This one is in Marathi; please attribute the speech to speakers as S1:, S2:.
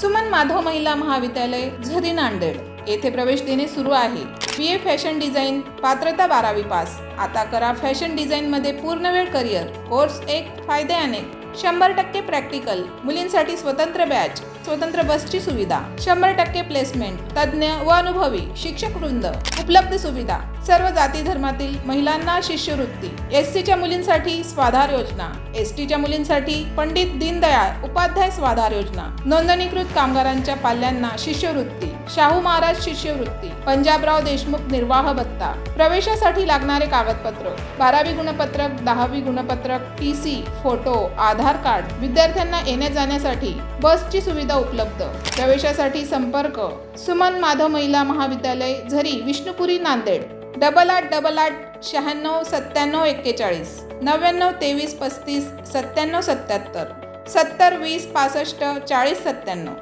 S1: सुमन माधव महिला महाविद्यालय झरी नांदेड. येथे प्रवेश देणे सुरू आहे. बी ए फॅशन डिझाईन पात्रता बारावी पास. आता करा फॅशन डिझाईन मध्ये पूर्णवेळ करिअर कोर्स एक फायदे अनेक. शंभर टक्के प्रॅक्टिकल मुलींसाठी स्वतंत्र बॅच स्वतंत्र बसची सुविधा शंभर टक्के प्लेसमेंट तज्ज्ञ व अनुभवी शिक्षक वृंद उपलब्ध सुविधा सर्व जाती धर्मातील महिलांना शिष्यवृत्ती एस सीच्या मुलींसाठी स्वाधार योजना एस टीच्या मुलींसाठी पंडित दीनदयाळ उपाध्याय स्वाधार योजना नोंदणीकृत कामगारांच्या पाल्यांना शिष्यवृत्ती शाहू महाराज शिष्यवृत्ती पंजाबराव देशमुख निर्वाह भत्ता प्रवेशासाठी लागणारे कागदपत्र बारावी गुणपत्रक दहावी गुणपत्रक T C photo Aadhaar card विद्यार्थ्यांना येण्या जाण्यासाठी बसची सुविधा उपलब्ध. प्रवेशासाठी संपर्क सुमन माधव महिला महाविद्यालय झरी विष्णुपुरी नांदेड. डबल आठ डबल आठ शहाण्णव सत्त्याण्णव एक्केचाळीस. नव्याण्णव तेवीस पस्तीस सत्त्याण्णव सत्त्याहत्तर. सत्तर वीस पासष्ट चाळीस सत्त्याण्णव.